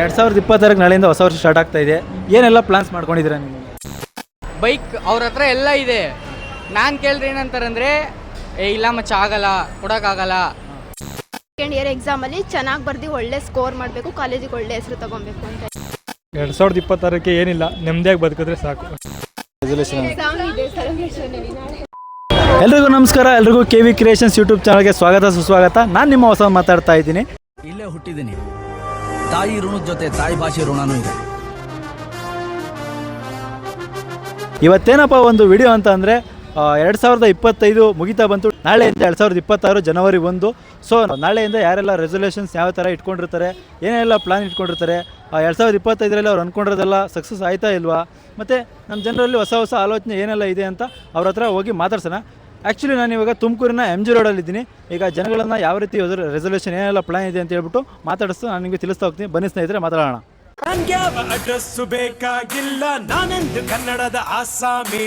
ಎರಡು ಸಾವಿರದ ಇಪ್ಪತ್ತಾರಕ್ಕೆ ನಾಳೆಯಿಂದ ಹೊಸ ವರ್ಷ ಸ್ಟಾರ್ಟ್ ಆಗ್ತಾ ಇದೆ. ಏನೆಲ್ಲ ಪ್ಲಾನ್ಸ್ ಮಾಡ್ಕೊಂಡಿದ್ದೀರಾ ನೀವು? ಬೈಕ್ ಅವ್ರ ಹತ್ರ ಎಲ್ಲ ಇದೆ. ನಾನು ಕೇಳಿದ್ರೆ ಏನಂತಾರಂದ್ರೆ ಏ ಇಲ್ಲ ಮಚ್ಚ ಆಗಲ್ಲ ಕೊಡೋಕ್ಕಾಗಲ್ಲ. ಸೆಕೆಂಡ್ ಇಯರ್ ಎಕ್ಸಾಮಲ್ಲಿ ಚೆನ್ನಾಗಿ ಬರ್ದು ಒಳ್ಳೆ ಸ್ಕೋರ್ ಮಾಡಬೇಕು ಕಾಲೇಜಿಗೆ ಒಳ್ಳೆ ಹೆಸರು ತಗೊಬೇಕು ಅಂತ. ಎರಡು ಸಾವಿರದ ಇಪ್ಪತ್ತಾರಕ್ಕೆ ಏನಿಲ್ಲ ನೆಮ್ಮದಿಯಾಗಿ ಬದುಕಿದ್ರೆ ಸಾಕು. ಎಲ್ರಿಗೂ ನಮಸ್ಕಾರ ಎಲ್ರಿಗೂ ಕೆ ವಿ ಕ್ರಿಯೇಷನ್ಸ್ ಯೂಟ್ಯೂಬ್ ಚಾನಲ್ಗೆ ಸ್ವಾಗತ ಸುಸ್ವಾಗತ. ನಾನು ನಿಮ್ಮ ಹೊಸ ಮಾತಾಡ್ತಾ ಇದ್ದೀನಿ. ಇಲ್ಲೇ ಹುಟ್ಟಿದ್ದೀನಿ. ತಾಯಿ ಋಣದ ಜೊತೆ ತಾಯಿ ಭಾಷೆ ಋಣನೂ ಇದೆ. ಇವತ್ತೇನಪ್ಪ ಒಂದು ವಿಡಿಯೋ ಅಂತ ಅಂದರೆ ಎರಡು ಸಾವಿರದ ಇಪ್ಪತ್ತೈದು ಮುಗಿತಾ ಬಂತು. ನಾಳೆಯಿಂದ ಎರಡು ಸಾವಿರದ ಇಪ್ಪತ್ತಾರು ಜನವರಿ ಒಂದು. ಸೊ ನಾಳೆಯಿಂದ ಯಾರೆಲ್ಲ ರೆಸೊಲ್ಯೂಷನ್ಸ್ ಯಾವ ಥರ ಇಟ್ಕೊಂಡಿರ್ತಾರೆ, ಏನೆಲ್ಲ ಪ್ಲಾನ್ ಇಟ್ಕೊಂಡಿರ್ತಾರೆ ಎರಡು ಸಾವಿರದ ಇಪ್ಪತ್ತೈದರಲ್ಲಿ ಅವ್ರು ಅಂದ್ಕೊಂಡಿರೋದೆಲ್ಲ ಸಕ್ಸಸ್ ಆಯ್ತಾ ಇಲ್ವಾ? ಮತ್ತು ನಮ್ಮ ಜನರಲ್ಲಿ ಹೊಸ ಹೊಸ ಆಲೋಚನೆ ಏನೆಲ್ಲ ಇದೆ ಅಂತ ಅವ್ರ ಹತ್ರ ಹೋಗಿ ಮಾತಾಡ್ಸೋಣ. ಆ್ಯಕ್ಚುಲಿ ನಾನು ಇವಾಗ ತುಮಕೂರಿನ ಎಂ ಜಿ ರೋಡಲ್ಲಿದ್ದೀನಿ ಈಗ ಜನಗಳನ್ನು ಯಾವ ರೀತಿ ರೆಸಲ್ಯೂಷನ್ ಏನೆಲ್ಲ ಪ್ಲಾನ್ ಇದೆ ಅಂತ ಹೇಳ್ಬಿಟ್ಟು ಮಾತಾಡಿಸ್ತು ನಾನು ನಿಮಗೆ ತಿಳಿಸ್ತಾ ಹೋಗ್ತೀನಿ. ಬನ್ನಿ ಸ್ನೇಹಿತರೆ ಮಾತಾಡೋಣ. ಅಡ್ರೆಸ್ಸು ಬೇಕಾಗಿಲ್ಲ. ನಾನೆಂದು ಕನ್ನಡದ ಆಸಾಮಿ.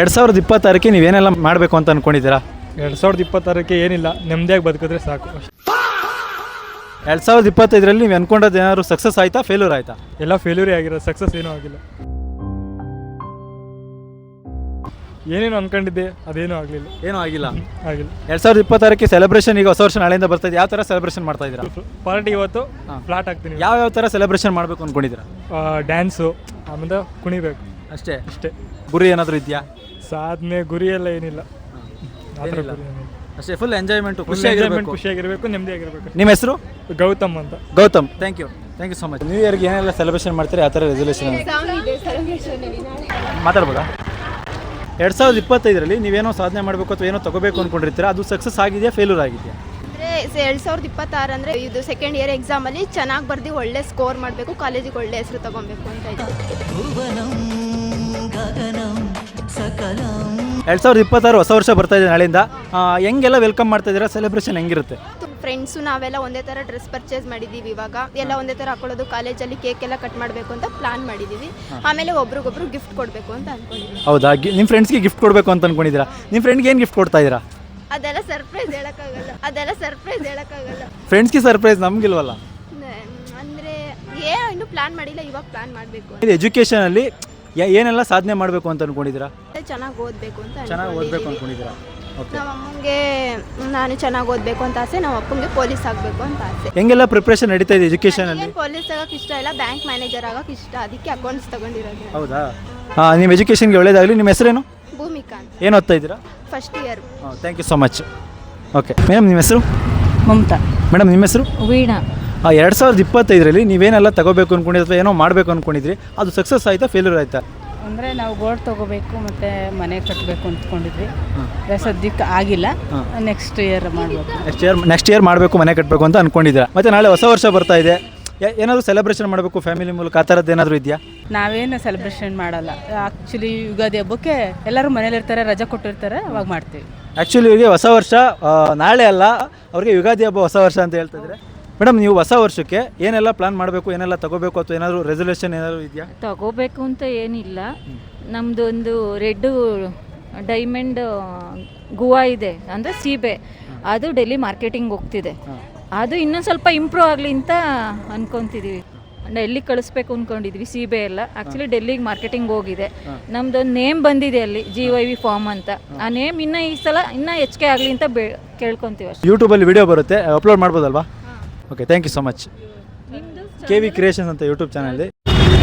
ಎರಡು ಸಾವಿರದ ಇಪ್ಪತ್ತಾರಕ್ಕೆ ನೀವೇನೆಲ್ಲ ಮಾಡಬೇಕು ಅಂತ ಅನ್ಕೊಂಡಿದ್ದೀರಾ? ಎರಡು ಸಾವಿರದ ಇಪ್ಪತ್ತಾರಕ್ಕೆ ಏನಿಲ್ಲ. ನೆಮ್ಮದಿಯಾಗಿ ಬದುಕಿದ್ರೆ ಸಾಕು ಎರಡು ಸಾವಿರದ ಇಪ್ಪತ್ತೈದರಲ್ಲಿ ನೀವು ಅನ್ಕೊಂಡದ್ದು ಏನಾದ್ರು ಸಕ್ಸಸ್ ಆಯ್ತಾ? ಫೇಲ್ಯೂರ್ ಆಯ್ತಾ? ಎಲ್ಲ ಫೇಲ್ಯೂರೇ ಆಗಿರೋ ಸಕ್ಸಸ್ ಏನೂ ಆಗಿಲ್ಲ. ಏನೇನು ಅನ್ಕೊಂಡಿದ್ದೆ ಅದೇನೂ ಆಗಲಿಲ್ಲ. ಏನೂ ಆಗಿಲ್ಲ. ಆಗಿಲ್ಲ. ಎರಡು ಸಾವಿರದ ಇಪ್ಪತ್ತಾರಕ್ಕೆ ಸೆಲೆಬ್ರೇಷನ್ ಈಗ ಹೊಸ ವರ್ಷ ನಾಳೆಯಿಂದ ಬರ್ತಾ ಇದೆ ಯಾವ ಥರ ಸೆಲೆಬ್ರೇಷನ್ ಮಾಡ್ತಾ ಇದ್ದೀರಾ? ಪಾರ್ಟಿ ಇವತ್ತು ಫ್ಲಾಟ್ ಆಗ್ತೀನಿ ಯಾವ ಯಾವ ಥರ ಸೆಲೆಬ್ರೇಷನ್ ಮಾಡಬೇಕು ಅಂದ್ಕೊಂಡಿದ್ದೀರಾ ಡ್ಯಾನ್ಸು ಆಮೇಲೆ ಕುಣಿಬೇಕು. ಅಷ್ಟೇ? ಅಷ್ಟೇ. ಗುರಿ ಏನಾದರೂ ಇದೆಯಾ? ಸಾಧನೆ ಗುರಿ ಎಲ್ಲ ಏನಿಲ್ಲ. ಆ ಥರ ಏನಿಲ್ಲ. ಗುರಿ ಏನಿಲ್ಲ. ಅಷ್ಟೇ ಫುಲ್ ಎಂಜಾಯ್ಮೆಂಟ್ ಖುಷಿಯಾಗಿರಬೇಕು. enjoyment, ಖುಷಿಯಾಗಿರಬೇಕು ಖುಷಿಯಾಗಿರ್ಬೇಕು ನೆಮ್ಮದಿಯಾಗಿರ್ಬೇಕು ನಿಮ್ಮ ಹೆಸರು? ಗೌತಮ್ ಅಂತ. Gautam. Thank you thank you so much new ಇಯರ್ಗೆ ಏನೆಲ್ಲ ಸೆಲೆಬ್ರೇಷನ್ ಮಾಡ್ತೀರಾ? ಯಾವ ಥರ ರೆಸೊಲ್ಯೂಷನ್ ಮಾತಾಡ್ಬೋದಾ? ಎರಡು ಸಾವಿರದ ಇಪ್ಪತ್ತೈದರಲ್ಲಿ ನೀವೇನೋ ಸಾಧನೆ ಮಾಡಬೇಕು ಅಥವಾ ಏನೋ ತಗೋಬೇಕು ಅಂದ್ಕೊಂಡಿರ್ತೀರಾ ಅದು ಸಕ್ಸಸ್ ಆಗಿದೆಯಾ ಫೇಲ್ಯೂರ್ ಆಗಿದೆಯಾ? ಅಂದರೆ ಎರಡು ಸಾವಿರದ ಇಪ್ಪತ್ತಾರು ಅಂದರೆ ಇದು ಸೆಕೆಂಡ್ ಇಯರ್ ಎಕ್ಸಾಮಲ್ಲಿ ಚೆನ್ನಾಗಿ ಬರ್ದು ಒಳ್ಳೆ ಸ್ಕೋರ್ ಮಾಡಬೇಕು ಕಾಲೇಜಿಗೆ ಒಳ್ಳೆ ಹೆಸರು ತಗೊಬೇಕು ಅಂತ ಇದೆ. ಎರಡು ಸಾವಿರದ ಇಪ್ಪತ್ತಾರು ಹೊಸ ವರ್ಷ ಬರ್ತಾ ಇದೆ ನಾಳೆಯಿಂದ. ಹೆಂಗೆಲ್ಲ ವೆಲ್ಕಮ್ ಮಾಡ್ತಾ ಇದ್ದೀರಾ? ಸೆಲೆಬ್ರೇಷನ್ ಹೆಂಗಿರುತ್ತೆ? ಫ್ರೆಂಡ್ಸು ನಾವೆಲ್ಲ ಒಂದೇ ಥರ ಡ್ರೆಸ್ ಪರ್ಚೇಸ್ ಮಾಡಿದ್ದೀವಿ ಇವಾಗ. ಎಲ್ಲ ಒಂದೇ ಥರ ಹಾಕೊಳ್ಳೋದು ಕಾಲೇಜಲ್ಲಿ ಕೇಕ್ ಎಲ್ಲ ಕಟ್ ಮಾಡಬೇಕು ಅಂತ ಪ್ಲಾನ್ ಮಾಡಿದ್ದೀವಿ. ಆಮೇಲೆ ಒಬ್ರಿಗೊಬ್ರು ಗಿಫ್ಟ್ ಕೊಡಬೇಕು ಅಂತ ಅನ್ಕೊಂಡಿದ್ದೀವಿ. ಹೌದಾ? ನಿಮ್ಮ ಫ್ರೆಂಡ್ಸ್ಗೆ ಗಿಫ್ಟ್ ಕೊಡಬೇಕು ಅಂತ ಅನ್ಕೊಂಡಿದ್ದೀರಾ? ನಿಮ್ಮ ಫ್ರೆಂಡ್ಗೆ ಏನು ಗಿಫ್ಟ್ ಕೊಡ್ತಾ ಇದ್ದೀರಾ? ಅದೆಲ್ಲ ಸರ್ಪ್ರೈಸ್ ಹೇಳೋಕ್ಕಾಗಲ್ಲ. ಅದೆಲ್ಲ ಸರ್ಪ್ರೈಸ್ ಹೇಳೋಕ್ಕಾಗಲ್ಲ. ಫ್ರೆಂಡ್ಸ್ಗೆ ಸರ್ಪ್ರೈಸ್ ನಮಗಿಲ್ವಲ್ಲ? ಅಂದರೆ ಏ ಇನ್ನೂ ಪ್ಲಾನ್ ಮಾಡಿಲ್ಲ ಇವಾಗ ಪ್ಲಾನ್ ಮಾಡಬೇಕು ಇದು ಎಜುಕೇಷನಲ್ಲಿ ಏನೆಲ್ಲ ಸಾಧನೆ ಮಾಡಬೇಕು ಅಂತ ಅನ್ಕೊಂಡಿದ್ದೀರಾ? ಚೆನ್ನಾಗಿ ಓದಬೇಕು ಅಂತ ಚೆನ್ನಾಗಿ ಓದಬೇಕು. ಅನ್ಕೊಂಡಿದ್ದೀರಾ? ನಮ್ಮ ಅಮ್ಮಂಗೆ ನಾನು ಚೆನ್ನಾಗಿ ಓದಬೇಕು ಅಂತ ಆಸೆ ನಮ್ಮ ಅಪ್ಪಂಗೆ ಪೊಲೀಸ್ ಆಗಬೇಕು ಅಂತ ಆಸೆ. ಹೆಂಗೆಲ್ಲ ಪ್ರಿಪ್ರೇಷನ್ ನಡೀತಾ ಇದೆ ಎಜುಕೇಷನಲ್ಲಿ ಪೊಲೀಸ್ ಆಗಕ್ಕೆ ಇಷ್ಟ ಇಲ್ಲ ಬ್ಯಾಂಕ್ ಮ್ಯಾನೇಜರ್ ಆಗಕ್ಕೆ ಇಷ್ಟ ಅದಕ್ಕೆ ಅಕೌಂಟ್ಸ್ ತಗೊಂಡಿರೋದು. ಹೌದಾ? ಹಾಂ ನಿಮ್ಮ ಎಜುಕೇಷನ್ಗೆ ಒಳ್ಳೇದಾಗಲಿ. ನಿಮ್ಮ ಹೆಸರೇನು? ಭೂಮಿಕಾ ಅಂತ. ಏನು ಓದ್ತಾ ಇದ್ದೀರಾ? ಫಸ್ಟ್ ಇಯರ್ ಹಾಂ thank you so much okay madam ನಿಮ್ಮ ಹೆಸರು? ಮಮತಾ. ಮೇಡಮ್ ನಿಮ್ಮ ಹೆಸರು? ವೀಣಾ. ಎರಡು ಸಾವಿರದ ಇಪ್ಪತ್ತೈದರಲ್ಲಿ ನೀವೇನೆಲ್ಲ ತಗೋಬೇಕು ಅಂದ್ಕೊಂಡಿದ್ರಿ ಅಥವಾ ಏನೋ ಮಾಡಬೇಕು ಅಂದ್ಕೊಂಡಿದ್ರಿ ಅದು ಸಕ್ಸಸ್ ಆಯಿತಾ ಫೇಲ್ಯೂರ್ ಆಯ್ತಾ? ಅಂದರೆ ನಾವು ಗೋಲ್ಡ್ ತಗೋಬೇಕು ಮತ್ತು ಮನೆ ಕಟ್ಟಬೇಕು ಅಂದ್ಕೊಂಡಿದ್ವಿ ಅದೇ ಸದ್ಯಕ್ಕೆ ಆಗಿಲ್ಲ. ನೆಕ್ಸ್ಟ್ ಇಯರ್ ಮಾಡಬೇಕು. ನೆಕ್ಸ್ಟ್ ಇಯರ್ ನೆಕ್ಸ್ಟ್ ಇಯರ್ ಮಾಡಬೇಕು ಮನೆ ಕಟ್ಟಬೇಕು ಅಂತ ಅನ್ಕೊಂಡಿದ್ರೆ ಮತ್ತೆ ನಾಳೆ ಹೊಸ ವರ್ಷ ಬರ್ತಾ ಇದೆ. ಏನಾದರೂ ಸೆಲೆಬ್ರೇಷನ್ ಮಾಡಬೇಕು ಫ್ಯಾಮಿಲಿ ಮೂಲಕ? ಆ ಥರದ್ದು ಏನಾದರೂ ಇದೆಯಾ? ನಾವೇನು ಸೆಲೆಬ್ರೇಷನ್ ಮಾಡಲ್ಲ. ಆ್ಯಕ್ಚುಲಿ ಯುಗಾದಿ ಹಬ್ಬಕ್ಕೆ ಎಲ್ಲರೂ ಮನೇಲಿರ್ತಾರೆ ರಜೆ ಕೊಟ್ಟಿರ್ತಾರೆ ಅವಾಗ ಮಾಡ್ತೀವಿ. ಆ್ಯಕ್ಚುಲಿ ಇವರಿಗೆ ಹೊಸ ವರ್ಷ ನಾಳೆ ಅಲ್ಲ ಅವ್ರಿಗೆ ಯುಗಾದಿ ಹಬ್ಬ ಹೊಸ ವರ್ಷ ಅಂತ ಹೇಳ್ತಾ ಇದ್ದಾರೆ ಮೇಡಮ್ ನೀವು ಹೊಸ ವರ್ಷಕ್ಕೆ ಏನೆಲ್ಲ ಪ್ಲಾನ್ ಮಾಡಬೇಕು ಏನೆಲ್ಲ ತಗೋಬೇಕು ಅಥವಾ ಏನಾದರೂ ರೆಸೊಲ್ಯೂಷನ್ ಏನಾದರೂ ಇದೆಯಾ? ತಗೋಬೇಕು ಅಂತ ಏನಿಲ್ಲ. ನಮ್ಮದು ಒಂದು ರೆಡ್ಡು ಡೈಮಂಡ್ ಗುವಾ ಇದೆ ಅಂದರೆ ಸೀಬೆ. ಅದು ಡೆಲ್ಲಿ ಮಾರ್ಕೆಟಿಂಗ್ ಹೋಗ್ತಿದೆ. ಅದು ಇನ್ನೊಂದು ಸ್ವಲ್ಪ ಇಂಪ್ರೂವ್ ಆಗಲಿ ಅಂತ ಅನ್ಕೊತಿದ್ದೀವಿ ಡೆಲ್ಲಿಗೆ ಕಳಿಸ್ಬೇಕು ಅಂದ್ಕೊಂಡಿದ್ವಿ ಸೀಬೆ ಎಲ್ಲ. ಆ್ಯಕ್ಚುಲಿ ಡೆಲ್ಲಿಗೆ ಮಾರ್ಕೆಟಿಂಗ್ ಹೋಗಿದೆ. ನಮ್ದೊಂದು ನೇಮ್ ಬಂದಿದೆ ಅಲ್ಲಿ ಜಿ ವೈ ವಿ ಫಾರ್ಮ್ ಅಂತ. ಆ ನೇಮ್ ಇನ್ನೂ ಈ ಸಲ ಇನ್ನೂ ಹೆಚ್ಚಿಗೆ ಆಗಲಿ ಅಂತ ಬೇ ಕೇಳ್ಕೊತೀವಿ ಅಷ್ಟೇ. ಯೂಟ್ಯೂಬಲ್ಲಿ ವಿಡಿಯೋ ಬರುತ್ತೆ upload ಮಾಡ್ಬೋದಲ್ವಾ? Okay thank you so much K V creations ಅಂತ ಯೂಟ್ಯೂಬ್ ಚಾನಲ್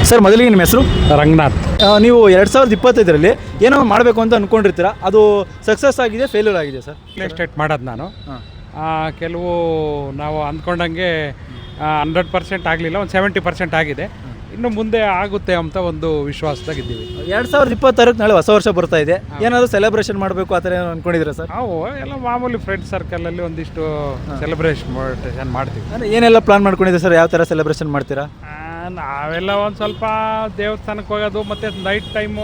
ಸರ್ ಮೊದಲಿಗೆ ನಿಮ್ಮ ಹೆಸರು? ರಂಗನಾಥ್. ಆ, ನೀವು ಎರಡು ಸಾವಿರದ ಇಪ್ಪತ್ತೈದರಲ್ಲಿ ಏನೋ ಮಾಡಬೇಕು ಅಂತ ಅಂದ್ಕೊಂಡಿರ್ತೀರಾ ಅದು ಸಕ್ಸಸ್ ಆಗಿದೆ ಫೇಲ್ಯೂರ್ ಆಗಿದೆ ಸರ್ ರಿಯಲ್ ಎಸ್ಟೇಟ್ ಮಾಡೋದು ನಾನು. ಹಾಂ. ಆ, ಕೆಲವು ನಾವು ಅಂದ್ಕೊಂಡಂಗೆ ಹಂಡ್ರೆಡ್ ಪರ್ಸೆಂಟ್ ಆಗಲಿಲ್ಲ ಒಂದು ಸೆವೆಂಟಿ ಪರ್ಸೆಂಟ್ ಆಗಿದೆ. ಇನ್ನು ಮುಂದೆ ಆಗುತ್ತೆ ಅಂತ ಒಂದು ವಿಶ್ವಾಸದಾಗಿದ್ದೀವಿ. ಎರಡು ಸಾವಿರದ ಇಪ್ಪತ್ತಾರಕ್ಕೆ ನಾಳೆ ಹೊಸ ವರ್ಷ ಬರ್ತಾ ಇದೆ. ಏನಾದರೂ ಸೆಲೆಬ್ರೇಷನ್ ಮಾಡಬೇಕು ಆ ಥರ ಏನು ಸರ್? ನಾವು ಎಲ್ಲ ಮಾಮೂಲಿ ಫ್ರೆಂಡ್ ಸರ್ಕಲಲ್ಲಿ ಒಂದಿಷ್ಟು ಸೆಲೆಬ್ರೇಷನ್ ಮಾಡ್ತೀವಿ ಅಂದರೆ ಏನೆಲ್ಲ ಪ್ಲಾನ್ ಮಾಡ್ಕೊಂಡಿದ್ದೀರಾ ಸರ್? ಯಾವ ಥರ ಸೆಲೆಬ್ರೇಷನ್ ಮಾಡ್ತೀರಾ? ನಾವೆಲ್ಲ ಒಂದು ಸ್ವಲ್ಪ ದೇವಸ್ಥಾನಕ್ಕೆ ಹೋಗೋದು ಮತ್ತು ನೈಟ್ ಟೈಮು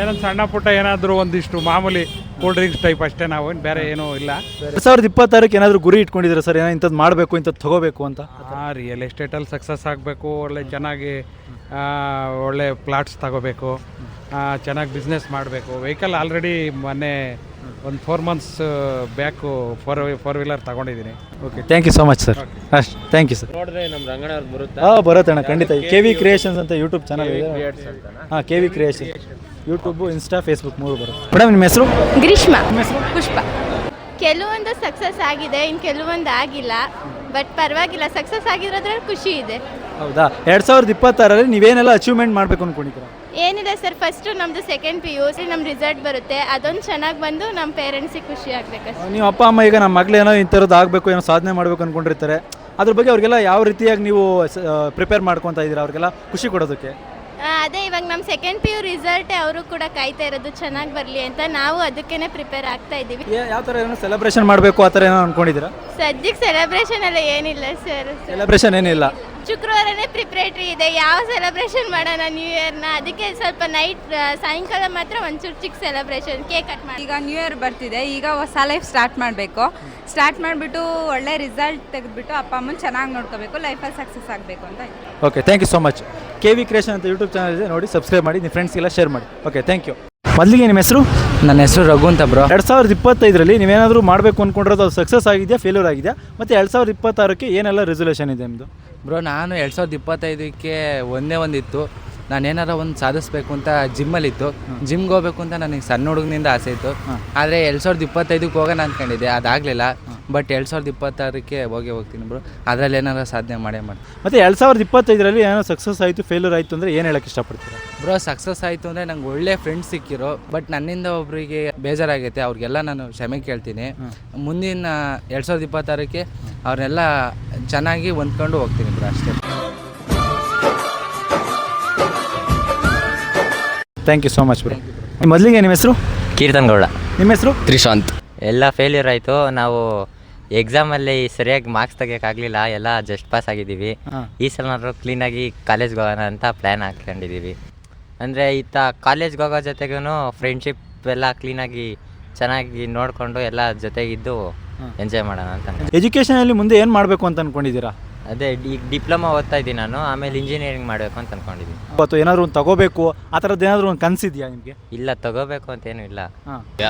ಏನೊಂದು ಸಣ್ಣ ಪುಟ್ಟ ಏನಾದರೂ ಒಂದಿಷ್ಟು ಮಾಮೂಲಿ ಕೂಲ್ ಡ್ರಿಂಕ್ಸ್ ಟೈಪ್ ಅಷ್ಟೇ ನಾವು ಏನು ಬೇರೆ ಏನೂ ಇಲ್ಲ. ಎರಡು ಸಾವಿರದ ಇಪ್ಪತ್ತಾರಕ್ಕೆ ಏನಾದರೂ ಗುರಿ ಇಟ್ಕೊಂಡಿದ್ದೀರಾ ಸರ್? ಏನೋ ಇಂಥದ್ದು ಮಾಡಬೇಕು ಇಂಥದ್ದು ತಗೋಬೇಕು ಅಂತ? ಹಾಂ ರಿಯಲ್ ಎಸ್ಟೇಟಲ್ಲಿ ಸಕ್ಸಸ್ ಆಗಬೇಕು ಒಳ್ಳೆ ಚೆನ್ನಾಗಿ ಆ, ಒಳ್ಳೆ ಪ್ಲಾಟ್ಸ್ ತಗೋಬೇಕು ಚೆನ್ನಾಗಿ ಬಿಸ್ನೆಸ್ ಮಾಡಬೇಕು. ವೆಹಿಕಲ್ ಆಲ್ರೆಡಿ ಮೊನ್ನೆ ಒಂದು four months back four four wheeler ತಗೊಂಡಿದ್ದೀನಿ. Okay thank you so much sir ಅಷ್ಟು ಥ್ಯಾಂಕ್ ಯು ಸರ್ ನೋಡಿದ್ರೆ ನಮ್ಮ ರಂಗಣ್ಣ ಬರುತ್ತೆ? ಹಾಂ ಬರುತ್ತೆ ಅಣ್ಣ ಖಂಡಿತ. ಕೆ ವಿ ಕ್ರಿಯೇಷನ್ಸ್ ಅಂತ ಯೂಟ್ಯೂಬ್ ಚಾನಲ್ ಇದೆ. ಹಾಂ K V creation YouTube insta Facebook ಮೂರು ಬರುತ್ತೆ. ಮೇಡಮ್ ನಿಮ್ಮ ಹೆಸರು? ಗ್ರೀಷ್ಮ. ಪುಷ್ಪ. ಕೆಲವೊಂದು ಸಕ್ಸಸ್ ಆಗಿದೆ ಇನ್ನು ಕೆಲವೊಂದು ಆಗಿಲ್ಲ ಬಟ್ ಪರವಾಗಿಲ್ಲ ಸಕ್ಸಸ್ ಆಗಿರೋದ್ರಲ್ಲಿ ಖುಷಿ ಇದೆ. ಹೌದಾ? ಎರಡು ಸಾವಿರದ ಇಪ್ಪತ್ತಾರಲ್ಲಿ ನೀವೇನೆಲ್ಲ ಅಚೀವ್ಮೆಂಟ್ ಮಾಡಬೇಕು ಅನ್ಕೊಂಡಿದ್ದೀರಾ? ಏನಿದೆ ಸರ್ ಫಸ್ಟು ನಮ್ಮದು ಸೆಕೆಂಡ್ ಪಿ ಯು ಸಿ ನಮ್ಮ ರಿಸಲ್ಟ್ ಬರುತ್ತೆ. ಅದೊಂದು ಚೆನ್ನಾಗಿ ಬಂದು ನಮ್ಮ ಪೇರೆಂಟ್ಸಿಗೆ ಖುಷಿ ಆಗಬೇಕಷ್ಟೇ. ನೀವು ಅಪ್ಪ ಅಮ್ಮ ಈಗ ನಮ್ಮ ಮಗಳು ಏನೋ ಇಂಥರದ್ದು ಆಗಬೇಕು ಏನೋ ಸಾಧನೆ ಮಾಡಬೇಕು ಅಂದ್ಕೊಂಡಿರ್ತಾರೆ ಅದ್ರ ಬಗ್ಗೆ ಅವ್ರಿಗೆಲ್ಲ ಯಾವ ರೀತಿಯಾಗಿ ನೀವು ಪ್ರಿಪೇರ್ ಮಾಡ್ಕೊತಾ ಇದ್ದೀರಾ? ಅವ್ರಿಗೆಲ್ಲ ಖುಷಿ ಕೊಡೋದಕ್ಕೆ? ಅದೇ ಇವಾಗ ನಮ್ಮ ಸೆಕೆಂಡ್ ಪಿ ಯು ರಿಸಲ್ಟೇ ಅವರು ಕೂಡ ಕಾಯ್ತಾ ಇರೋದು ಚೆನ್ನಾಗಿ ಬರಲಿ ಅಂತ ನಾವು ಅದಕ್ಕೇ ಪ್ರಿಪೇರ್ ಆಗ್ತಾ ಇದ್ದೀವಿ. ಯಾವ ಥರ ಏನೋ ಸೆಲೆಬ್ರೇಷನ್ ಮಾಡಬೇಕು ಆ ಥರ ಏನೋ ಅಂದ್ಕೊಂಡಿದ್ದೀರಾ ಸದ್ಯಕ್ಕೆ ಸೆಲೆಬ್ರೇಷನ್ ಎಲ್ಲ ಏನಿಲ್ಲ ಸರ್ ಸೆಲೆಬ್ರೇಷನ್ ಏನಿಲ್ಲ. ಶುಕ್ರವಾರನೇ ಪ್ರಿಪ್ರೇಟ್ರಿ ಇದೆ ಯಾವ ಸೆಲೆಬ್ರೇಷನ್ ಮಾಡೋಣ ನ್ಯೂ ಇಯರ್ನ ಅದಕ್ಕೆ ಸ್ವಲ್ಪ ನೈಟ್ ಸಾಯಂಕಾಲ ಮಾತ್ರ ಒಂಚೂರು ಚಿಕ್ಕ ಸೆಲೆಬ್ರೇಷನ್ ಕೇಕ್ ಕಟ್ ಮಾಡಿ. ಈಗ ನ್ಯೂ ಇಯರ್ ಬರ್ತಿದೆ ಈಗ ಹೊಸ ಲೈಫ್ ಸ್ಟಾರ್ಟ್ ಮಾಡಬೇಕು. ಸ್ಟಾರ್ಟ್ ಮಾಡಿಬಿಟ್ಟು ಒಳ್ಳೆ ರಿಸಲ್ಟ್ ತೆಗೆದ್ಬಿಟ್ಟು ಅಪ್ಪ ಅಮ್ಮನ ಚೆನ್ನಾಗಿ ನೋಡ್ಕೋಬೇಕು ಲೈಫಲ್ಲಿ ಸಕ್ಸಸ್ ಆಗಬೇಕು ಅಂತ okay thank you so much K V creation ಅಂತ ಯೂಟ್ಯೂಬ್ ಚಾನಲ್ ಇದೆ ನೋಡಿ ಸಬ್ಸ್ಕ್ರೈಬ್ ಮಾಡಿ ನಿಮ್ಮ ಫ್ರೆಂಡ್ಸ್ಗೆಲ್ಲ ಶೇರ್ ಮಾಡಿ. ಓಕೆ ಥ್ಯಾಂಕ್ ಯು ಮೊದಲಿಗೆ ನಿಮ್ಮ ಹೆಸರು? ನನ್ನ ಹೆಸರು ರಘು ಅಂತ ಬ್ರೋ ಎರಡು ಸಾವಿರದ ಇಪ್ಪತ್ತೈದರಲ್ಲಿ ನೀವೇನಾದರೂ ಮಾಡಬೇಕು ಅಂದ್ಕೊಂಡಿರೋದು ಅದು ಸಕ್ಸಸ್ ಆಗಿದೆಯಾ ಫೇಲ್ಯೂರ್ ಆಗಿದೆಯಾ? ಮತ್ತು ಎರಡು ಸಾವಿರದ ಇಪ್ಪತ್ತಾರಕ್ಕೆ ಏನೆಲ್ಲ ರೆಸೊಲ್ಯೂಷನ್ ಇದೆ ನಿಮ್ಮದು ಬ್ರೋ ನಾನು ಎರಡು ಸಾವಿರದ ಇಪ್ಪತ್ತೈದಕ್ಕೆ ಒಂದೇ ಒಂದಿತ್ತು. ನಾನು ಏನಾರ ಒಂದು ಸಾಧಿಸ್ಬೇಕು ಅಂತ ಜಿಮ್ಮಲ್ಲಿತ್ತು ಜಿಮ್ಗೆ ಹೋಗ್ಬೇಕು ಅಂತ ನನಗೆ ಸಣ್ಣ ಹುಡುಗನಿಂದ ಆಸೆ ಇತ್ತು. ಆದರೆ ಎರಡು ಸಾವಿರದ ಇಪ್ಪತ್ತೈದಕ್ಕೆ ಹೋಗೋಣ ಅಂದ್ಕೊಂಡಿದ್ದೆ ಅದಾಗಲಿಲ್ಲ. ಬಟ್ ಎರಡು ಸಾವಿರದ ಇಪ್ಪತ್ತಾರಕ್ಕೆ ಹೋಗಿ ಹೋಗ್ತೀನಿ ಬ್ರೋ. ಅದರಲ್ಲಿ ಏನಾರ ಸಾಧನೆ ಮಾಡೇ ಮಾಡಿ. ಮತ್ತು ಎರಡು ಸಾವಿರದ ಇಪ್ಪತ್ತೈದರಲ್ಲಿ ಏನೋ ಸಕ್ಸಸ್ ಆಯಿತು ಫೇಲ್ಯೂರ್ ಆಯಿತು ಅಂದರೆ ಏನು ಹೇಳಕ್ಕೆ ಇಷ್ಟಪಡ್ತೀರಾ? ಬ್ರೋ ಸಕ್ಸಸ್ ಆಯಿತು ಅಂದರೆ ನಂಗೆ ಒಳ್ಳೆ ಫ್ರೆಂಡ್ಸ್ ಸಿಕ್ಕಿರೋ. ಬಟ್ ನನ್ನಿಂದ ಒಬ್ಬರಿಗೆ ಬೇಜಾರಾಗೈತೆ. ಅವ್ರಿಗೆಲ್ಲ ನಾನು ಕ್ಷಮೆ ಕೇಳ್ತೀನಿ. ಮುಂದಿನ ಎರಡು ಸಾವಿರದ ಇಪ್ಪತ್ತಾರಕ್ಕೆ ಅವ್ರನ್ನೆಲ್ಲ ಚೆನ್ನಾಗಿ ಹೊಂದ್ಕೊಂಡು ಹೋಗ್ತೀನಿ ಬ್ರೋ ಅಷ್ಟೇ. Thank you so much bro ಮೊದಲಿಗೆ ನಿಮ್ಮ ಹೆಸರು? ಕೀರ್ತನ್ ಗೌಡ. ನಿಮ್ಮ ಹೆಸರು? ತ್ರಿಶಾಂತ್. ಎಲ್ಲ ಫೇಲ್ಯೂರ್ ಆಯಿತು. ನಾವು ಎಕ್ಸಾಮಲ್ಲಿ ಸರಿಯಾಗಿ ಮಾರ್ಕ್ಸ್ ತೆಗಿಯೋಕ್ಕಾಗಲಿಲ್ಲ ಎಲ್ಲ ಜಸ್ಟ್ ಪಾಸ್ ಆಗಿದ್ದೀವಿ. ಈ ಸಲ ಕ್ಲೀನಾಗಿ ಕಾಲೇಜ್ಗೆ ಹೋಗೋಣ ಅಂತ ಪ್ಲ್ಯಾನ್ ಹಾಕ್ಕೊಂಡಿದ್ದೀವಿ. ಅಂದರೆ ಈತ ಕಾಲೇಜ್ಗೆ ಹೋಗೋ ಜೊತೆಗೂ ಫ್ರೆಂಡ್ಶಿಪ್ ಎಲ್ಲ ಕ್ಲೀನಾಗಿ ಚೆನ್ನಾಗಿ ನೋಡಿಕೊಂಡು ಎಲ್ಲ ಜೊತೆಗಿದ್ದು ಎಂಜಾಯ್ ಮಾಡೋಣ ಅಂತ ಎಜುಕೇಷನಲ್ಲಿ ಮುಂದೆ ಏನು ಮಾಡಬೇಕು ಅಂತ ಅಂದ್ಕೊಂಡಿದ್ದೀರಾ ಅದೇ ಈಗ ಡಿಪ್ಲೊಮಾ ಓದ್ತಾ ಇದ್ದೀನಿ ನಾನು ಆಮೇಲೆ ಇಂಜಿನಿಯರಿಂಗ್ ಮಾಡಬೇಕು ಅಂತ ಅಂದ್ಕೊಂಡಿದ್ದೀನಿ ಇವತ್ತು ಏನಾದರೂ ಒಂದು ತಗೋಬೇಕು ಆ ಥರದ್ದು ಏನಾದರೂ ಒಂದು ಕನಸಿದೆಯಾ ನಿಮಗೆ? ಇಲ್ಲ ತಗೋಬೇಕು ಅಂತ ಏನೂ ಇಲ್ಲ.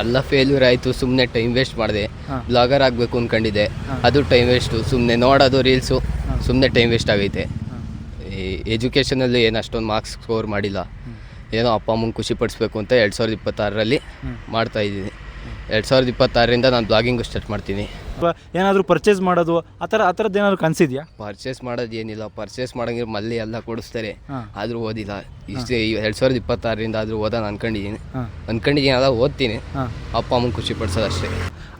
ಎಲ್ಲ ಫೇಲ್ಯೂರ್ ಆಯಿತು ಸುಮ್ಮನೆ ಟೈಮ್ ವೇಸ್ಟ್ ಮಾಡಿದೆ. ಬ್ಲಾಗರ್ ಆಗಬೇಕು ಅಂದ್ಕೊಂಡಿದ್ದೆ ಅದು ಟೈಮ್ ವೇಸ್ಟು ಸುಮ್ಮನೆ ನೋಡೋದು ರೀಲ್ಸು ಸುಮ್ಮನೆ ಟೈಮ್ ವೇಸ್ಟ್ ಆಗೈತೆ. ಈ ಎಜುಕೇಷನಲ್ಲಿ ಏನು ಅಷ್ಟೊಂದು ಮಾರ್ಕ್ಸ್ ಸ್ಕೋರ್ ಮಾಡಿಲ್ಲ. ಏನೋ ಅಪ್ಪ ಅಮ್ಮಂಗೆ ಖುಷಿ ಪಡಿಸ್ಬೇಕು ಅಂತ ಎರಡು ಸಾವಿರದ ಇಪ್ಪತ್ತಾರರಲ್ಲಿ ಮಾಡ್ತಾ ಇದ್ದೀನಿ. ಎರಡು ಸಾವಿರದ ಇಪ್ಪತ್ತಾರರಿಂದ ನಾನು ಬ್ಲಾಗಿಂಗು ಸ್ಟಾರ್ಟ್ ಮಾಡ್ತೀನಿ. ಏನಾದರೂ ಪರ್ಚೇಸ್ ಮಾಡೋದು ಆ ಥರ ಆ ಥರದ್ದು ಏನಾದರೂ ಕನಸಿದೆಯಾ? ಪರ್ಚೇಸ್ ಮಾಡೋದು ಏನಿಲ್ಲ. ಪರ್ಚೇಸ್ ಮಾಡಂಗಿಲ್ಲ ಮಲ್ಲಿ ಎಲ್ಲ ಕೊಡಿಸ್ತಾರೆ. ಆದ್ರೂ ಓದಿಲ್ಲ. ಇಷ್ಟೇ ಎರಡು ಸಾವಿರದ ಇಪ್ಪತ್ತಾರರಿಂದ ಆದರೂ ಓದೋಣ ಅನ್ಕೊಂಡಿದ್ದೀನಿ. ಅನ್ಕೊಂಡಿದ್ದೀನಿ ಅಲ್ಲ ಓದ್ತೀನಿ. ಅಪ್ಪ ಅಮ್ಮನ ಖುಷಿ ಪಡಿಸೋದು ಅಷ್ಟೇ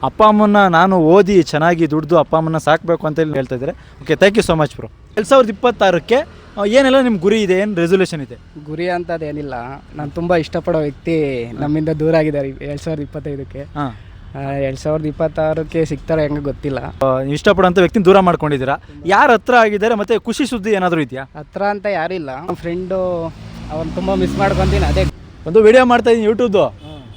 ಅಪ್ಪ ಅಮ್ಮನ ನಾನು ಓದಿ ಚೆನ್ನಾಗಿ ದುಡ್ದು ಅಪ್ಪ ಅಮ್ಮನ ಸಾಕಬೇಕು ಅಂತ ಹೇಳಿ ಹೇಳ್ತಾ ಇದ್ದಾರೆ. Okay thank you so much bro ಎರಡು ಸಾವಿರದ ಇಪ್ಪತ್ತಾರಕ್ಕೆ ಆ, ಏನೆಲ್ಲ ನಿಮ್ಮ ಗುರಿ ಇದೆ? ಏನು ರೆಸೊಲ್ಯೂಷನ್ ಇದೆ? ಗುರಿ ಅಂತದೇನಿಲ್ಲ. ನಾನು ತುಂಬ ಇಷ್ಟಪಡೋ ವ್ಯಕ್ತಿ ನಮ್ಮಿಂದ ದೂರ ಆಗಿದ್ದಾರೆ ಎರಡು ಸಾವಿರದ ಇಪ್ಪತ್ತೈದಕ್ಕೆ. ಹಾಂ. ಎರಡು ಸಾವಿರದ ಇಪ್ಪತ್ತಾರಕ್ಕೆ ಸಿಗ್ತಾರೆ ಹೆಂಗೆ ಗೊತ್ತಿಲ್ಲ. ಇಷ್ಟಪಡುವಂತ ಇಷ್ಟಪಡೋಂಥ ವ್ಯಕ್ತಿನ ದೂರ ಮಾಡ್ಕೊಂಡಿದ್ದೀರಾ? ಯಾರ ಹತ್ರ ಆಗಿದ್ದಾರೆ ಮತ್ತೆ ಖುಷಿ ಸುದ್ದಿ ಏನಾದರೂ ಇದೆಯಾ? ಹತ್ರ ಅಂತ ಯಾರಿಲ್ಲ. ನಮ್ಮ ಫ್ರೆಂಡು ಅವನು ತುಂಬ ಮಿಸ್ ಮಾಡ್ಕೊತೀನಿ ಅದೇ. ಒಂದು ವಿಡಿಯೋ ಮಾಡ್ತಾ ಇದ್ದೀನಿ ಯೂಟ್ಯೂಬ್ದು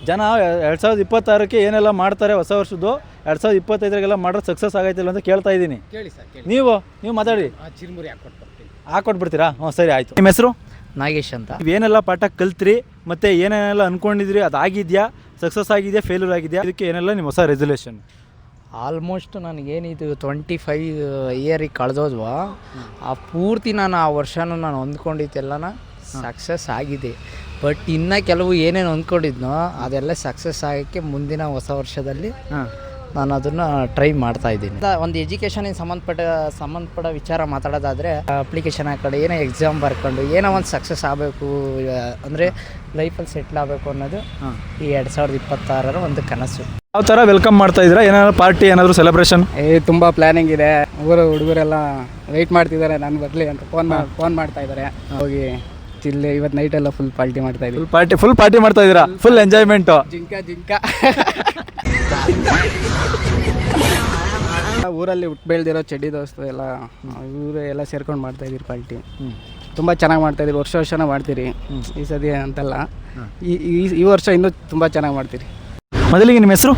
ಜನ ಎರಡು ಸಾವಿರದ ಇಪ್ಪತ್ತಾರಕ್ಕೆ ಏನೆಲ್ಲ ಮಾಡ್ತಾರೆ ಹೊಸ ವರ್ಷದ್ದು ಎರಡು ಸಾವಿರದ ಇಪ್ಪತ್ತೈದರಿಗೆಲ್ಲ ಮಾಡೋದು ಸಕ್ಸಸ್ ಆಗೈತಿಲ್ಲ ಅಂತ ಕೇಳ್ತಾ ಇದ್ದೀನಿ ನೀವು ನೀವು ಮಾತಾಡಿ. ಚಿರುಮುರಿ ಹ್ಞೂ ಸರಿ ಆಯಿತು. ನಿಮ್ಮ ಹೆಸರು? ನಾಗೇಶ್ ಅಂತ. ಏನೆಲ್ಲ ಪಾಠ ಕಲ್ತ್ರಿ ಮತ್ತೆ ಏನೇನೆಲ್ಲ ಅನ್ಕೊಂಡಿದ್ರಿ ಅದಾಗಿದೆಯಾ ಸಕ್ಸಸ್ ಆಗಿದೆಯಾ ಫೇಲ್ಯೂರ್ ಆಗಿದೆಯಾ? ಇದಕ್ಕೆ ಏನೆಲ್ಲ ನಿಮ್ಮ ಹೊಸ ರೆಸೊಲ್ಯೂಷನ್ ಆಲ್ಮೋಸ್ಟ್ ನನಗೇನಿದು ಟ್ವೆಂಟಿ ಫೈವ್ ಇಯರಿಗೆ ಕಳೆದೋದ್ವಾ. ಆ ಪೂರ್ತಿ ನಾನು ಆ ವರ್ಷನೂ ನಾನು ಹೊಂದ್ಕೊಂಡಿದ್ದೆಲ್ಲನ ಸಕ್ಸಸ್ ಆಗಿದೆ. ಬಟ್ ಇನ್ನು ಕೆಲವು ಏನೇನು ಹೊಂದ್ಕೊಂಡಿದ್ನೋ ಅದೆಲ್ಲ ಸಕ್ಸಸ್ ಆಗೋಕ್ಕೆ ಮುಂದಿನ ಹೊಸ ವರ್ಷದಲ್ಲಿ ಹಾಂ. ನಾನು ಅದನ್ನು ಟ್ರೈ ಮಾಡ್ತಾ ಇದ್ದೀನಿ. ಒಂದು ಎಜುಕೇಷನಿಗೆ ಸಂಬಂಧಪಟ್ಟ ಸಂಬಂಧಪಟ್ಟ ವಿಚಾರ ಮಾತಾಡೋದಾದರೆ ಅಪ್ಲಿಕೇಶನ್ ಹಾಕೊಂಡು ಏನೋ ಎಕ್ಸಾಮ್ ಬರ್ಕೊಂಡು ಏನೋ ಒಂದು ಸಕ್ಸಸ್ ಆಗಬೇಕು ಅಂದರೆ ಲೈಫಲ್ಲಿ ಸೆಟ್ಲ್ ಆಗಬೇಕು ಅನ್ನೋದು ಹಾಂ. ಈ ಎರಡು ಸಾವಿರದ ಇಪ್ಪತ್ತಾರರ ಒಂದು ಕನಸು. ಯಾವ ಥರ ವೆಲ್ಕಮ್ ಮಾಡ್ತಾ ಇದ್ದೀರಾ? ಏನಾದ್ರು ಪಾರ್ಟಿ ಏನಾದರೂ ಸೆಲೆಬ್ರೇಷನ್ ಏ ತುಂಬ ಪ್ಲಾನಿಂಗ್ ಇದೆ. ಊರ ಹುಡುಗರೆಲ್ಲ ವೆಯ್ಟ್ ಮಾಡ್ತಿದ್ದಾರೆ ನಾನು ಬರಲಿ ಅಂತ ಫೋನ್ ಫೋನ್ ಮಾಡ್ತಾ ಇದ್ದಾರೆ. ಹೋಗಿ ಇಲ್ಲಿ ಇವತ್ತು ನೈಟ್ ಎಲ್ಲ ಫುಲ್ ಪಾರ್ಟಿ ಮಾಡ್ತಾ ಇದ್ದೀವಿ. ಫುಲ್ ಪಾರ್ಟಿ ಫುಲ್ ಪಾರ್ಟಿ ಮಾಡ್ತಾ ಇದ್ದೀರಾ? Full enjoyment ಜಿಂಕ ಜಿಂಕ. ಊರಲ್ಲಿ ಹುಟ್ಟು ಬೆಳೆದಿರೋ ಚಡ್ಡಿ ದೋಸ್ತು ಎಲ್ಲ ಇವರು ಎಲ್ಲ ಸೇರ್ಕೊಂಡು ಮಾಡ್ತಾ ಇದೀರಿ ಪಾರ್ಟಿ ತುಂಬ ಚೆನ್ನಾಗಿ ಮಾಡ್ತಾ ಇದೀರಿ ವರ್ಷ ವರ್ಷನ ಮಾಡ್ತೀರಿ. ಈ ಸತಿ ಅಂತಲ್ಲ. ಈ ಈ- ಈ ವರ್ಷ ಇನ್ನೂ ತುಂಬ ಚೆನ್ನಾಗಿ ಮಾಡ್ತೀರಿ. ಮೊದಲಿಗೆ ನಿಮ್ಮ ಹೆಸರು?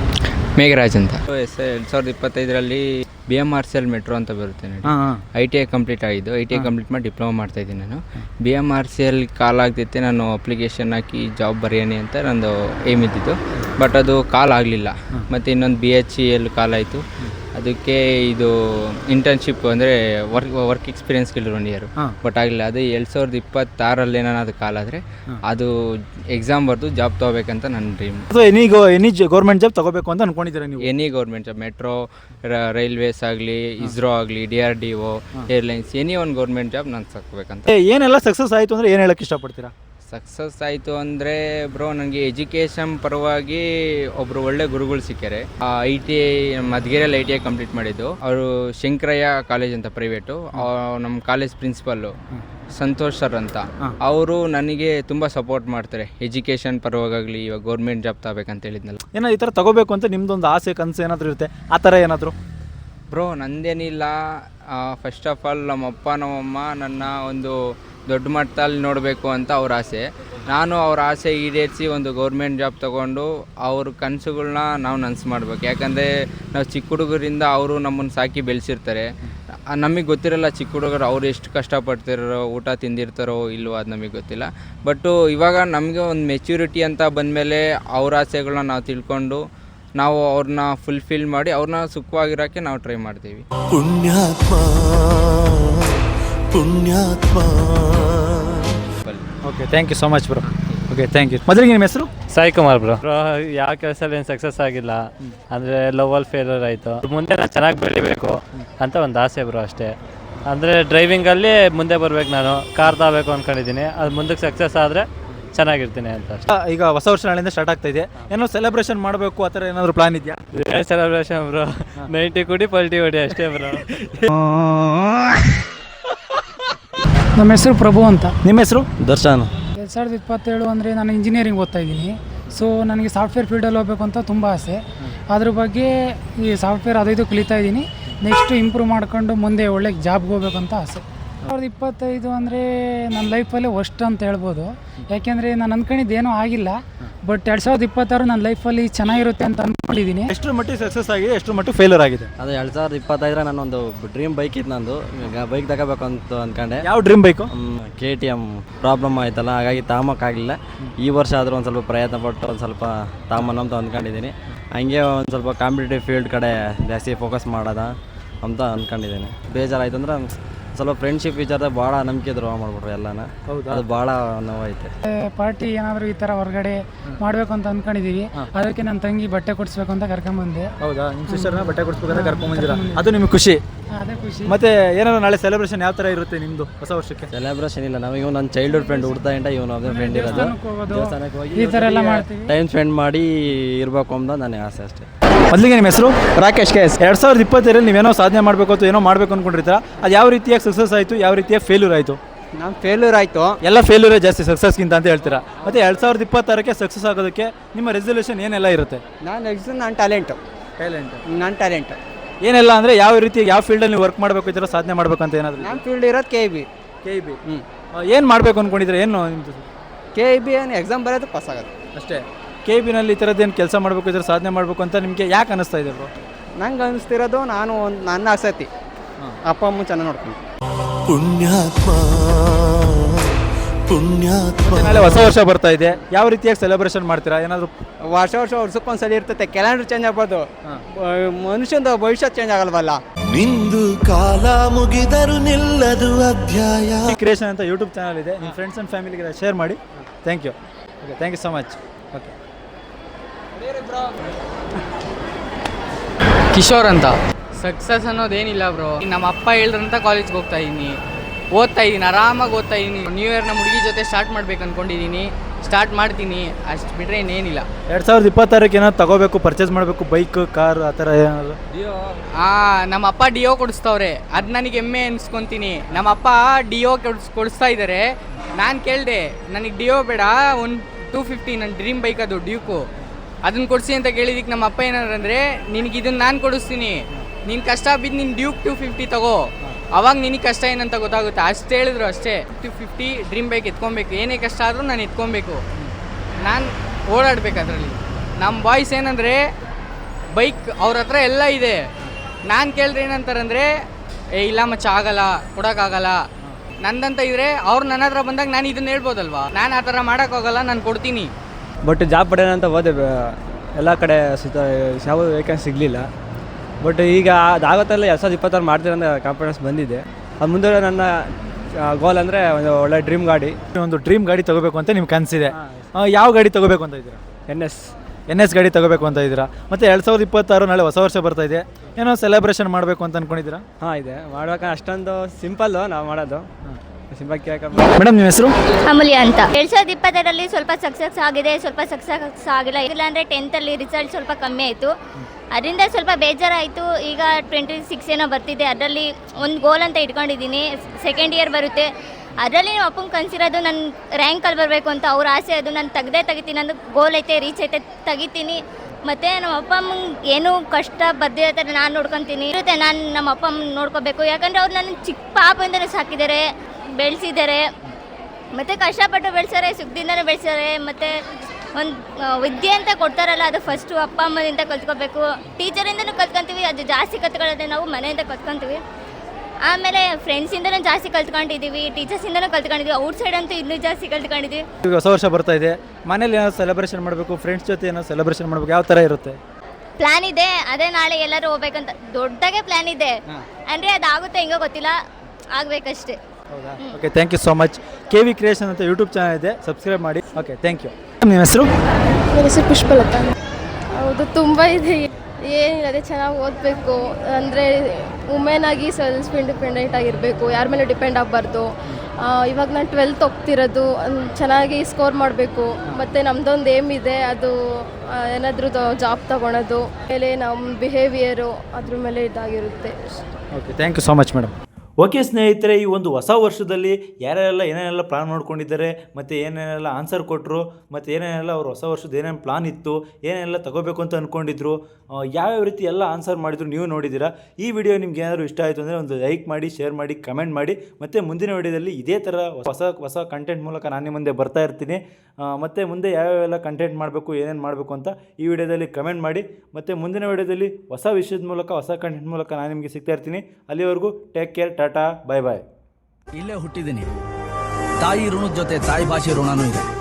ಮೇಘರಾಜ್ ಅಂತ. ಎರಡು ಸಾವಿರದ ಇಪ್ಪತ್ತೈದರಲ್ಲಿ B M R C L metro ಅಂತ ಬರುತ್ತೆ ನೋಡಿ. ಹಾಂ ಹಾಂ. ಐ ಟಿ ಐ ಕಂಪ್ಲೀಟ್ ಆಗಿದ್ದು ಐ ಟಿ ಐ ಕಂಪ್ಲೀಟ್ ಮಾಡಿ ಡಿಪ್ಲೊಮಾ ಮಾಡ್ತಾ ಇದ್ದೀನಿ ನಾನು. B M R C L call ಆಗ್ತೈತೆ ನಾನು ಅಪ್ಲಿಕೇಶನ್ ಹಾಕಿ ಜಾಬ್ ಬರೆಯೋಣ ಅಂತ ನಂದು ಏಮ್ ಇದ್ದಿದ್ದು. ಬಟ್ ಅದು ಕಾಲ್ ಆಗಲಿಲ್ಲ. ಮತ್ತು ಇನ್ನೊಂದು B H E L call ಆಯಿತು. ಅದಕ್ಕೆ ಇದು ಇಂಟರ್ನ್ಶಿಪ್ ಅಂದರೆ ವರ್ಕ್ ವರ್ಕ್ ಎಕ್ಸ್ಪೀರಿಯನ್ಸ್ ಕೇಳಿದ್ರು ಒನ್ ಇಯರ್ ಬಟ್ ಆಗಲಿಲ್ಲ. ಅದು ಎರಡು ಸಾವಿರದ ಇಪ್ಪತ್ತಾರಲ್ಲಿ ಏನಾದ್ರು ಕಾಲ್ ಆದರೆ ಅದು ಎಕ್ಸಾಮ್ ಬರೆದು ಜಾಬ್ ತೊಗೋಬೇಕಂತ ನನ್ನ dream so any go any government job ತಗೋಬೇಕು ಅಂತ ಅನ್ಕೊಂಡಿದ್ದೀರಾ ನೀವು? Any government job metro railways ಆಗಲಿ ಇಸ್ರೋ ಆಗಲಿ D R D O airlines any ಒಂದು ಗೌರ್ಮೆಂಟ್ ಜಾಬ್ ನಾನು ತಗೋಬೇಕಂತ. ಏನೆಲ್ಲ ಸಕ್ಸಸ್ ಆಯಿತು ಅಂದರೆ ಏನು ಹೇಳಕ್ಕೆ ಇಷ್ಟಪಡ್ತೀರಾ? ಸಕ್ಸಸ್ ಆಯಿತು ಅಂದರೆ ಬ್ರೋ ನನಗೆ ಎಜುಕೇಷನ್ ಪರವಾಗಿ ಒಬ್ಬರು ಒಳ್ಳೆ ಗುರುಗಳು ಸಿಕ್ಕಾರೆ ಐ ಟಿ ಐ ಮಧುಗಿರಿಯಲ್ಲಿ ಐ ಟಿ ಐ ಕಂಪ್ಲೀಟ್ ಮಾಡಿದ್ದು. ಅವರು ಶಂಕರಯ್ಯ ಕಾಲೇಜ್ ಅಂತ ಪ್ರೈವೇಟು ನಮ್ಮ ಕಾಲೇಜ್ ಪ್ರಿನ್ಸಿಪಲ್ಲು ಸಂತೋಷ್ ಸರ್ ಅಂತ. ಅವರು ನನಗೆ ತುಂಬ ಸಪೋರ್ಟ್ ಮಾಡ್ತಾರೆ. ಎಜುಕೇಷನ್ ಪರವಾಗಲಿ ಇವಾಗ ಗೌರ್ಮೆಂಟ್ ಜಾಬ್ ತಗೋಬೇಕಂತ ಹೇಳಿದ್ನಲ್ಲ. ಏನೋ ಈ ಥರ ತಗೋಬೇಕು ಅಂತ ನಿಮ್ದೊಂದು ಆಸೆ ಕನಸು ಏನಾದರೂ ಇರುತ್ತೆ? ಆ ಥರ ಏನಾದರೂ? ಬ್ರೋ ನಂದೇನಿಲ್ಲ. ಫಸ್ಟ್ ಆಫ್ ಆಲ್ ನಮ್ಮಪ್ಪ ನಮ್ಮಮ್ಮ ನನ್ನ ಒಂದು ದೊಡ್ಡ ಮಟ್ಟದಲ್ಲಿ ನೋಡಬೇಕು ಅಂತ ಅವ್ರ ಆಸೆ. ನಾನು ಅವ್ರ ಆಸೆ ಈಡೇರಿಸಿ ಒಂದು ಗೌರ್ಮೆಂಟ್ ಜಾಬ್ ತೊಗೊಂಡು ಅವ್ರ ಕನಸುಗಳನ್ನ ನಾವು ನನಸು ಮಾಡ್ಬೇಕು. ಯಾಕಂದರೆ ನಾವು ಚಿಕ್ಕ ಹುಡುಗರಿಂದ ಅವರು ನಮ್ಮನ್ನು ಸಾಕಿ ಬೆಳೆಸಿರ್ತಾರೆ. ನಮಗೆ ಗೊತ್ತಿರಲ್ಲ ಚಿಕ್ಕ ಹುಡುಗರು ಅವ್ರು ಎಷ್ಟು ಕಷ್ಟಪಡ್ತಿರೋ ಊಟ ತಿಂದಿರ್ತಾರೋ ಇಲ್ವೋ ಅದು ನಮಗೆ ಗೊತ್ತಿಲ್ಲ. ಬಟ್ಟು ಇವಾಗ ನಮಗೆ ಒಂದು ಮೆಚ್ಯೂರಿಟಿ ಅಂತ ಬಂದಮೇಲೆ ಅವ್ರ ಆಸೆಗಳನ್ನ ನಾವು ತಿಳ್ಕೊಂಡು ನಾವು ಅವ್ರನ್ನ ಫುಲ್ಫಿಲ್ ಮಾಡಿ ಅವ್ರನ್ನ ಸುಖವಾಗಿರೋಕ್ಕೆ ನಾವು ಟ್ರೈ ಮಾಡ್ತೀವಿ. ಪುಣ್ಯಾತ್ಮ. ಪುಣ್ಯಾತ್ಮ. Okay thank you so much bro okay thank you ಮೊದಲಿಗೆ ನಿಮ್ಮ ಹೆಸರು? ಸಾಯಿ ಕುಮಾರ್ ಬ್ರೋ ಯಾವ ಕೆಲಸದಲ್ಲಿ ಏನು ಸಕ್ಸಸ್ ಆಗಿಲ್ಲ? ಅಂದರೆ ಲೋವಲ್ ಫೇಲರ್ ಆಯಿತು. ಮುಂದೆ ನಾನು ಚೆನ್ನಾಗಿ ಬೆಳಿಬೇಕು ಅಂತ ಒಂದು ಆಸೆ ಬ್ರೋ ಅಷ್ಟೇ. ಅಂದರೆ ಡ್ರೈವಿಂಗಲ್ಲಿ ಮುಂದೆ ಬರಬೇಕು ನಾನು. ಕಾರ್ ತಗೋಬೇಕು ಅಂದ್ಕೊಂಡಿದ್ದೀನಿ ಅದು ಮುಂದಕ್ಕೆ ಸಕ್ಸಸ್ ಆದರೆ ಚೆನ್ನಾಗಿರ್ತೀನಿ ಅಂತ ಅಷ್ಟೇ. ಈಗ ಹೊಸ ವರ್ಷ ನಾಳೆಯಿಂದ ಸ್ಟಾರ್ಟ್ ಆಗ್ತಾ ಇದೆ. ಏನೋ ಸೆಲೆಬ್ರೇಷನ್ ಮಾಡಬೇಕು ಆ ಥರ ಏನಾದರೂ ಪ್ಲಾನ್ ಇದೆಯಾ? ಸೆಲೆಬ್ರೇಷನ್ ಬ್ರೋ ನೈಂಟಿ ಕುಡಿ ಪಲ್ಟಿ ಹೊಡಿ ಅಷ್ಟೇ ಬ್ರೋ ನಮ್ಮ ಹೆಸರು ಪ್ರಭು ಅಂತ. ನಿಮ್ಮ ಹೆಸರು? ದರ್ಶನ್. ಎರಡು ಸಾವಿರದ ಇಪ್ಪತ್ತೇಳು ಅಂದರೆ ನಾನು ಇಂಜಿನಿಯರಿಂಗ್ ಓದ್ತಾ ಇದ್ದೀನಿ. ಸೊ ನನಗೆ ಸಾಫ್ಟ್ವೇರ್ ಫೀಲ್ಡಲ್ಲಿ ಹೋಗ್ಬೇಕು ಅಂತ ತುಂಬ ಆಸೆ. ಅದ್ರ ಬಗ್ಗೆ ಈ ಸಾಫ್ಟ್ವೇರ್ ಅದು ಇದು ಕಲಿತಾ ಇದ್ದೀನಿ. ನೆಕ್ಸ್ಟ್ ಇಂಪ್ರೂವ್ ಮಾಡ್ಕೊಂಡು ಮುಂದೆ ಒಳ್ಳೆ ಜಾಬ್ಗೆ ಹೋಗ್ಬೇಕಂತ ಆಸೆ. ಸಾವಿರದ ಇಪ್ಪತ್ತೈದು ಅಂದರೆ ನನ್ನ ಲೈಫಲ್ಲೇ ವರ್ಸ್ಟ್ ಅಂತ ಹೇಳ್ಬೋದು. ಯಾಕೆಂದರೆ ನಾನು ಅಂದ್ಕೊಂಡಿದ್ದು ಏನೂ ಆಗಿಲ್ಲ. ಬಟ್ ಎರಡು ಸಾವಿರದ ಇಪ್ಪತ್ತಾರು ನನ್ನ ಲೈಫಲ್ಲಿ ಚೆನ್ನಾಗಿರುತ್ತೆ ಅಂತ ಅಂದ್ಕೊಂಡಿದ್ದೀನಿ ಎಷ್ಟು ಮಟ್ಟಿಗೆ ಸಕ್ಸಸ್ ಆಗಿದೆ ಎಷ್ಟು ಮಟ್ಟಿಗೆ ಫೇಲರ್ ಆಗಿದೆ? ಅದು ಎರಡು ಸಾವಿರದ ಇಪ್ಪತ್ತೈದರ ನಾನೊಂದು ಡ್ರೀಮ್ ಬೈಕ್ ಇತ್ತು ನಂದು. ಈಗ ಬೈಕ್ ತಗೋಬೇಕು ಅಂತ ಅಂದ್ಕೊಂಡೆ ಯಾವ dream bike K T M problem ಆಯ್ತಲ್ಲ ಹಾಗಾಗಿ ತಾಮಕ್ಕಾಗಲಿಲ್ಲ ಈ ವರ್ಷ ಆದರೂ ಒಂದು ಸ್ವಲ್ಪ ಪ್ರಯತ್ನ ಪಟ್ಟು ಒಂದು ಸ್ವಲ್ಪ ತಾಮನ ಅಂತ ಅಂದ್ಕೊಂಡಿದ್ದೀನಿ ಹಂಗೆ ಒಂದು ಸ್ವಲ್ಪ ಕಾಂಪಿಟೇಟಿವ್ ಫೀಲ್ಡ್ ಕಡೆ ಜಾಸ್ತಿ ಫೋಕಸ್ ಮಾಡೋದ ಅಂತ ಅಂದ್ಕೊಂಡಿದ್ದೀನಿ ಬೇಜಾರಾಯ್ತು ಅಂದ್ರೆ ಸ್ವಲ್ಪ ಫ್ರೆಂಡ್ಶಿಪ್ ವಿಚಾರದಾಗ ಭಾಳ ನಂಬಿಕೆ ದ್ರೋಹ ಮಾಡ್ಬಿಟ್ರು ಎಲ್ಲಾನ. ಅದು ಭಾಳ ನೋವೈತೆ. ಪಾರ್ಟಿ ಏನಾದರೂ ಈ ಥರ ಹೊರಗಡೆ ಮಾಡಬೇಕು ಅಂತ ಅಂದ್ಕೊಂಡಿದ್ದೀವಿ ಅದಕ್ಕೆ ನನ್ನ ತಂಗಿ ಬಟ್ಟೆ ಕೊಡಿಸ್ಬೇಕು ಅಂತ ಕರ್ಕೊಂಬಂದೆ. ಹೌದಾ? ನಿಮ್ಮ ಸಿಸ್ಟರ್ನ ಬಟ್ಟೆ ಕೊಡಿಸ್ಬೇಕಂತ ಕರ್ಕೊಂಬಂದಿರ? ಬಂದಿರಾ ಅದು ನಿಮ್ಗೆ ಖುಷಿ. ಅದೇ ಖುಷಿ. ಮತ್ತೆ ಏನಾದ್ರು ನಾಳೆ ಸೆಲೆಬ್ರೇಷನ್ ಯಾವ ಥರ ಇರುತ್ತೆ ನಿಮ್ಮದು ಹೊಸ ವರ್ಷಕ್ಕೆ? ಸೆಲೆಬ್ರೇಷನ್ ಇಲ್ಲ. ನಾವು ಇವ್ನು ನನ್ನ ಚೈಲ್ಡ್ಹುಡ್ ಫ್ರೆಂಡ್ ಹುಡ್ತಾ ಇಂಟ ಇವನು ಅದೇ ಫ್ರೆಂಡ್ ಇರೋದು. ಈ ಥರ ಎಲ್ಲ ಮಾಡ್ತೀವಿ. ಟೈಮ್ ಸ್ಪೆಂಡ್ ಮಾಡಿ ಇರಬೇಕು ಅಂತ ನನಗೆ ಆಸೆ ಅಷ್ಟೇ. ಮೊದಲಿಗೆ ನಿಮ್ಮ ಹೆಸರು? Rakesh K S. ಎರಡು ಸಾವಿರದ ಇಪ್ಪತ್ತರಲ್ಲಿ ನೀವೇನೋ ಸಾಧನೆ ಮಾಡಬೇಕು ಅಥವಾ ಏನೋ ಮಾಡಬೇಕು ಅಂದ್ಕೊಂಡಿರ್ತೀರ ಅದು ಯಾವ ರೀತಿಯಾಗಿ ಸಕ್ಸಸ್ ಆಯಿತು ಯಾವ ರೀತಿಯಾಗಿ ಫೇಲ್ಯೂರ್ ಆಯಿತು? ನಾನು ಫೇಲ್ಯೂರ್ ಆಯಿತು. ಎಲ್ಲ ಫೇಲ್ಯೂರೇ ಜಾಸ್ತಿ ಸಕ್ಸಸ್ಗಿಂತ ಅಂತ ಹೇಳ್ತೀರಾ? ಮತ್ತೆ ಎರಡು ಸಾವಿರದ ಇಪ್ಪತ್ತಾರಕ್ಕೆ ಸಕ್ಸಸ್ ಆಗೋದಕ್ಕೆ ನಿಮ್ಮ ರೆಸಲ್ಯೂಷನ್ ಏನೆಲ್ಲ ಇರುತ್ತೆ? ನಾನು ನೆಕ್ಸ್ಟ್ ನನ್ನ ಟ್ಯಾಲೆಂಟು ಟ್ಯಾಲೆಂಟ್ ನನ್ನ ಟ್ಯಾಲೆಂಟ್ ಏನೆಲ್ಲ ಅಂದರೆ ಯಾವ ರೀತಿ ಯಾವ ಫೀಲ್ಡಲ್ಲಿ ನೀವು ವರ್ಕ್ ಮಾಡಬೇಕು ಈ ಥರ ಸಾಧನೆ ಮಾಡಬೇಕು ಅಂತ ಏನಾದರೂ ನನ್ನ ಫೀಲ್ಡ್ ಇರೋದು ಕೆ ಬಿ ಕೆ ಬಿ ಹ್ಞೂ ಏನು ಮಾಡಬೇಕು ಅಂದ್ಕೊಂಡಿದ್ರೆ ಏನು ನಿಮ್ಮದು ಕೆ ಬಿ ಏನು ಎಕ್ಸಾಮ್ ಬರೋದು ಪಾಸ್ ಆಗೋದು. ಅಷ್ಟೇ. ಕೆ ಬಿನಲ್ಲಿ ಈ ಥರದ್ದೇನು ಕೆಲಸ ಮಾಡಬೇಕು ಈ ಥರ ಸಾಧನೆ ಮಾಡಬೇಕು ಅಂತ ನಿಮಗೆ ಯಾಕೆ ಅನ್ನಿಸ್ತಾ ಇದೆ ಬ್ರೋ ನಂಗೆ ಅನಿಸ್ತಿರೋದು ನಾನು ಒಂದು ನನ್ನ ಆಸಕ್ತಿ. ಅಪ್ಪ ಅಮ್ಮ ಚೆನ್ನಾಗಿ ನೋಡ್ತೀನಿ ಪುಣ್ಯಾತ್ಮ ಪುಣ್ಯಾತ್ಮ. ನಾಳೆ ಹೊಸ ವರ್ಷ ಬರ್ತಾ ಇದೆ. ಯಾವ ರೀತಿಯಾಗಿ ಸೆಲೆಬ್ರೇಷನ್ ಮಾಡ್ತೀರಾ? ಏನಾದರೂ ವರ್ಷ ವರ್ಷ ವರ್ಷಕ್ಕೊಂದ್ಸಲಿ ಇರ್ತೈತೆ ಕ್ಯಾಲೆಂಡರ್ ಚೇಂಜ್ ಆಗ್ಬೋದು. ಮನುಷ್ಯನ ಭವಿಷ್ಯ ಚೇಂಜ್ ಆಗಲ್ವಲ್ಲ? ನಿಂದು ಕಾಲ ಮುಗಿದರು ನಿಲ್ಲದು ಅಧ್ಯಾಯ. ಕ್ರಿಯೇಷನ್ ಅಂತ ಯೂಟ್ಯೂಬ್ ಚಾನಲ್ ಇದೆ. ನಿಮ್ಮ ಫ್ರೆಂಡ್ಸ್ ಆ್ಯಂಡ್ ಫ್ಯಾಮಿಲಿಗೆ ಶೇರ್ ಮಾಡಿ. Thank you okay thank you so much okay Kishore ಅಂತ. ಸಕ್ಸಸ್ ಅನ್ನೋದೇನಿಲ್ಲ ಬ್ರೋ. ನಮ್ಮ ಅಪ್ಪ ಹೇಳಿದ್ರಂತ ಕಾಲೇಜ್ಗೆ ಹೋಗ್ತಾ ಇದ್ದೀನಿ ಓದ್ತಾ ಇದ್ದೀನಿ ಆರಾಮಾಗಿ ಓದ್ತಾ ಇದ್ದೀನಿ ನ್ಯೂ ಇಯರ್ ನಮ್ಮ ಹುಡುಗಿ ಜೊತೆ ಸ್ಟಾರ್ಟ್ ಮಾಡ್ಬೇಕು ಅಂದ್ಕೊಂಡಿದ್ದೀನಿ ಸ್ಟಾರ್ಟ್ ಮಾಡ್ತೀನಿ. ಅಷ್ಟು ಬಿಟ್ಟರೆ ಇನ್ನೇನಿಲ್ಲ. ಎರಡು ಸಾವಿರದ ಇಪ್ಪತ್ತಾರಕ್ಕೆ ಏನಾದ್ರು ತಗೋಬೇಕು ಪರ್ಚೇಸ್ ಮಾಡಬೇಕು ಬೈಕ್ ಕಾರ್ ಆ ಥರ ಏನಾದ್ರು? ಹಾಂ ನಮ್ಮ ಅಪ್ಪ ಡಿಯೋ ಕೊಡಿಸ್ತವ್ರೆ. ಅದು ನನಗೆ ಹೆಮ್ಮೆ ಅನ್ಸ್ಕೊತೀನಿ. ನಮ್ಮ ಅಪ್ಪ ಡಿಯೋ ಕೊಡ್ಸ್ ಕೊಡಿಸ್ತಾ ಇದ್ದಾರೆ ನಾನು ಕೇಳಿದೆ ನನಗೆ ಡಿಯೋ ಬೇಡ. ಒಂದು ಟೂ ಫಿಫ್ಟಿ ನನ್ನ ಡ್ರೀಮ್ ಬೈಕ್ ಅದು ಡ್ಯೂಕು ಅದನ್ನು ಕೊಡಿಸಿ ಅಂತ ಕೇಳಿದಕ್ಕೆ ನಮ್ಮ ಅಪ್ಪ ಏನಾದ್ರು ನಿನಗೆ ಇದನ್ನು ನಾನು ಕೊಡಿಸ್ತೀನಿ. ನೀನು ಕಷ್ಟ ಬಿದ್ದು ನೀನು ಡ್ಯೂಕ್ ಟು ಫಿಫ್ಟಿ ತಗೋ. ಅವಾಗ ನಿನಗೆ ಕಷ್ಟ ಏನಂತ ಗೊತ್ತಾಗುತ್ತೆ? ಅಷ್ಟು ಹೇಳಿದ್ರು ಅಷ್ಟೇ. ಟು ಫಿಫ್ಟಿ ಡ್ರೀಮ್ ಬೈಕ್, ಎತ್ಕೊಬೇಕು. ಏನೇ ಕಷ್ಟ ಆದರೂ ನಾನು ಎತ್ಕೊಬೇಕು. ನಾನು ಓಡಾಡ್ಬೇಕು ಅದರಲ್ಲಿ. ನಮ್ಮ ಬಾಯ್ಸ್ ಏನಂದರೆ, ಬೈಕ್ ಅವ್ರ ಹತ್ರ ಎಲ್ಲ ಇದೆ. ನಾನು ಕೇಳಿದ್ರೆ ಏನಂತಾರಂದರೆ ಏ, ಇಲ್ಲ ಮಚ್ಚ, ಆಗಲ್ಲ. ಕೊಡೋಕ್ಕಾಗಲ್ಲ. ನಂದಂತ ಇದ್ರೆ ಅವ್ರು ನನ್ನ ಹತ್ರ ಬಂದಾಗ ನಾನು ಇದನ್ನ ಹೇಳ್ಬೋದಲ್ವಾ? ನಾನು ಆ ಥರ ಮಾಡೋಕ್ಕಾಗಲ್ಲ. ನಾನು ಕೊಡ್ತೀನಿ. ಬಟ್ ಜಾಬ್ ಪಡೆಯೋಣ ಅಂತ ಹೋದೆ ಎಲ್ಲ ಕಡೆ ಸುತ್ತ ಯಾವ ವೇಕೆನ್ಸಿ ಸಿಗಲಿಲ್ಲ. ಬಟ್ ಈಗ ಅದಾಗತ್ತಲ್ಲ ಎರಡು ಸಾವಿರದ ಇಪ್ಪತ್ತಾರು ಮಾಡ್ತೀನಿ ಅಂತ ಕಾನ್ಫಿಡೆನ್ಸ್ ಬಂದಿದೆ. ಅದು ಮುಂದೆ ನನ್ನ ಗೋಲ್ ಅಂದರೆ ಒಂದು ಒಳ್ಳೆ ಡ್ರೀಮ್ ಗಾಡಿ. ಒಂದು ಡ್ರೀಮ್ ಗಾಡಿ ತಗೋಬೇಕು ಅಂತ ನಿಮ್ಗೆ ಕನಸಿದೆ. ಯಾವ ಗಾಡಿ ತಗೋಬೇಕು ಅಂತ ಇದ್ದೀರಾ? ಎನ್ ಎಸ್ ಎನ್ ಎಸ್ ಗಾಡಿ ತಗೋಬೇಕು ಅಂತ ಇದ್ದೀರಾ? ಮತ್ತು ಎರಡು ಸಾವಿರದ ಇಪ್ಪತ್ತಾರು ನಾಳೆ ಹೊಸ ವರ್ಷ ಬರ್ತಾ ಇದೆ. ಏನೋ ಸೆಲೆಬ್ರೇಷನ್ ಮಾಡಬೇಕು ಅಂತ ಅಂದ್ಕೊಂಡಿದ್ದೀರಾ ಹಾಂ ಇದೆ. ಮಾಡ್ಬೇಕು ಅಷ್ಟೊಂದು ಸಿಂಪಲ್ಲು ನಾವು ಮಾಡೋದು. ಮೇಡಮ್ ನಿಮ್ಮ ಹೆಸರು? ಅಮೂಲ್ಯ ಅಂತ. ಎರಡ್ ಸಾವಿರದ ಇಪ್ಪತ್ತರಲ್ಲಿ ಸ್ವಲ್ಪ ಸಕ್ಸಸ್ ಆಗಿದೆ ಸ್ವಲ್ಪ ಸಕ್ಸಸ್ ಆಗಿಲ್ಲ. ಇಲ್ಲ ಅಂದರೆ ಟೆಂತಲ್ಲಿ ರಿಸಲ್ಟ್ ಸ್ವಲ್ಪ ಕಮ್ಮಿ ಆಯಿತು. ಅದರಿಂದ ಸ್ವಲ್ಪ ಬೇಜಾರಾಯಿತು. ಈಗ ಟ್ವೆಂಟಿ ಸಿಕ್ಸ್ ಏನೋ ಬರ್ತಿದೆ. ಅದರಲ್ಲಿ ಒಂದು ಗೋಲ್ ಅಂತ ಇಟ್ಕೊಂಡಿದ್ದೀನಿ. ಸೆಕೆಂಡ್ ಇಯರ್ ಬರುತ್ತೆ. ಅದರಲ್ಲಿ ನಮ್ಮ ಅಪ್ಪಂಗೆ ಕನ್ಸಿರೋದು ನನ್ನ ರ್ಯಾಂಕಲ್ಲಿ ಬರಬೇಕು ಅಂತ ಅವ್ರ ಆಸೆ. ಅದು ನಾನು ತೆಗ್ದೇ ತೆಗಿತೀನಿ. ಅಂದ್ರೆ ಗೋಲ್ ಐತೆ ರೀಚ್ ಐತೆ ತೆಗಿತೀನಿ. ಮತ್ತು ನಮ್ಮ ಅಪ್ಪ ಅಮ್ಮಂಗೆ ಏನೂ ಕಷ್ಟ ಬರ್ದಿರತ್ತೆ ನಾನು ನೋಡ್ಕೊತೀನಿ. ಇರುತ್ತೆ ನಾನು ನಮ್ಮ ಅಪ್ಪ ಅಮ್ಮ ನೋಡ್ಕೋಬೇಕು. ಯಾಕಂದರೆ ಅವ್ರು ನನ್ನ ಚಿಕ್ಕ ಪಾಪದಿಂದಲೂ ಸಾಕಿದ್ದಾರೆ. ಬೆಳೆಸಿದ್ದಾರೆ. ಮತ್ತು ಕಷ್ಟಪಟ್ಟು ಬೆಳೆಸಾರೆ ಸುಖದಿಂದಲೂ ಬೆಳೆಸಾರೆ ಮತ್ತು ಒಂದು ವಿದ್ಯೆ ಅಂತ ಕೊಡ್ತಾರಲ್ಲ ಅದು ಫಸ್ಟು ಅಪ್ಪ ಅಮ್ಮನಿಂದ ಕಲ್ತ್ಕೋಬೇಕು. ಟೀಚರಿಂದನೂ ಕಲ್ತ್ಕೊಂತೀವಿ ಅದು ಜಾಸ್ತಿ ಕಲ್ತ್ಕೊಳ್ಳೋದೇ ನಾವು ಮನೆಯಿಂದ ಕಲ್ತ್ಕೊಂತೀವಿ. ಆಮೇಲೆ ಫ್ರೆಂಡ್ಸಿಂದನೂ ಜಾಸ್ತಿ ಕಲ್ತ್ಕೊಂಡಿದ್ದೀವಿ ಟೀಚರ್ಸಿಂದನೂ ಕಲ್ತ್ಕೊಂಡಿದ್ದೀವಿ ಔಟ್ ಸೈಡ್ ಅಂತೂ ಇನ್ನೂ ಜಾಸ್ತಿ ಕಲ್ತ್ಕೊಂಡಿದ್ದೀವಿ. ಈಗ ಹೊಸ ವರ್ಷ ಬರ್ತಾ ಇದೆ. ಮನೇಲಿ ಏನೋ ಸೆಲೆಬ್ರೇಷನ್ ಮಾಡಬೇಕು ಫ್ರೆಂಡ್ಸ್ ಜೊತೆ ಏನೋ ಸೆಲೆಬ್ರೇಷನ್ ಮಾಡಬೇಕು ಯಾವ ಥರ ಇರುತ್ತೆ? ಪ್ಲ್ಯಾನ್ ಇದೆ ಅದೇ ನಾಳೆ ಎಲ್ಲರೂ ಹೋಗ್ಬೇಕಂತ ದೊಡ್ಡದಾಗೆ ಪ್ಲ್ಯಾನ್ ಇದೆ. ಅಂದರೆ ಅದಾಗುತ್ತೆ ಹೆಂಗೋ ಗೊತ್ತಿಲ್ಲ ಆಗಬೇಕಷ್ಟೇ. ಹೌದಾ? Okay thank you so much K V creation ಅಂತ ಯೂಟ್ಯೂಬ್ ಚಾನಲ್ ಇದೆ. ಸಬ್ಸ್ಕ್ರೈಬ್ ಮಾಡಿ. ಓಕೆ ಥ್ಯಾಂಕ್ ಯು ನಿಮ್ಮ ಹೆಸರು? ನನ್ನ ಹೆಸರು ಪುಷ್ಪಲತಾ ಹೌದು ತುಂಬ ಇದೆ. ಏನಿಲ್ಲ ಅದೇ ಚೆನ್ನಾಗಿ ಓದಬೇಕು. ಅಂದರೆ ವುಮೆನ್ ಆಗಿ ಸೆಲ್ಫ್ ಇಂಡಿಪೆಂಡೆಂಟ್ ಆಗಿರಬೇಕು. ಯಾರ ಮೇಲೆ ಡಿಪೆಂಡ್ ಆಗಬಾರ್ದು. ಇವಾಗ ನಾನು ಟ್ವೆಲ್ತ್ ಹೋಗ್ತಿರೋದು ಚೆನ್ನಾಗಿ ಸ್ಕೋರ್ ಮಾಡಬೇಕು. ಮತ್ತು ನಮ್ಮದೊಂದು ಏಮ್ ಇದೆ. ಅದು ಏನಾದರೂ ಜಾಬ್ ತೊಗೊಳೋದು. ಮೇಲೆ ನಮ್ಮ ಬಿಹೇವಿಯರು ಅದ್ರ ಮೇಲೆ ಇದಾಗಿರುತ್ತೆ. Okay thank you so much madam okay ಸ್ನೇಹಿತರೆ, ಈ ಒಂದು ಹೊಸ ವರ್ಷದಲ್ಲಿ ಯಾರ್ಯಾರೆಲ್ಲ ಏನೇನೆಲ್ಲ ಪ್ಲಾನ್ ಮಾಡ್ಕೊಂಡಿದ್ದಾರೆ ಮತ್ತು ಏನೇನೆಲ್ಲ ಆನ್ಸರ್ ಕೊಟ್ಟರು ಮತ್ತು ಏನೇನೆಲ್ಲ ಅವ್ರು ಹೊಸ ವರ್ಷದ ಏನೇನು ಪ್ಲಾನ್ ಇತ್ತು ಏನೆಲ್ಲ ತಗೋಬೇಕು ಅಂತ ಅಂದ್ಕೊಂಡಿದ್ರು ಯಾವ್ಯಾವ ರೀತಿ ಎಲ್ಲ ಆನ್ಸರ್ ಮಾಡಿದ್ರು ನೀವು ನೋಡಿದ್ದೀರಾ? ಈ ವಿಡಿಯೋ ನಿಮ್ಗೆ ಏನಾದರೂ ಇಷ್ಟ ಆಯಿತು ಅಂದರೆ ಒಂದು ಲೈಕ್ ಮಾಡಿ ಶೇರ್ ಮಾಡಿ ಕಮೆಂಟ್ ಮಾಡಿ, ಮತ್ತು ಮುಂದಿನ ವಿಡಿಯೋದಲ್ಲಿ ಇದೇ ಥರ ಹೊಸ ಹೊಸ ಕಂಟೆಂಟ್ ಮೂಲಕ ನಾನು ನಿಮ್ಮ ಮುಂದೆ ಬರ್ತಾ ಇರ್ತೀನಿ. ಮತ್ತು ಮುಂದೆ ಯಾವ್ಯಾವೆಲ್ಲ ಕಂಟೆಂಟ್ ಮಾಡಬೇಕು, ಏನೇನು ಮಾಡಬೇಕು ಅಂತ ಈ ವಿಡಿಯೋದಲ್ಲಿ ಕಮೆಂಟ್ ಮಾಡಿ, ಮತ್ತು ಮುಂದಿನ ವಿಡಿಯೋದಲ್ಲಿ ಹೊಸ ವಿಷಯದ ಮೂಲಕ, ಹೊಸ ಕಂಟೆಂಟ್ ಮೂಲಕ ನಾನು ನಿಮಗೆ ಸಿಗ್ತಾ ಇರ್ತೀನಿ. ಅಲ್ಲಿವರೆಗೂ take care tata bye bye ಇಲ್ಲೇ ಹುಟ್ಟಿದ್ದೀನಿ. ತಾಯಿ ಋಣದ ಜೊತೆ ತಾಯಿ ಭಾಷೆ ಋಣನೂ ಇದೆ.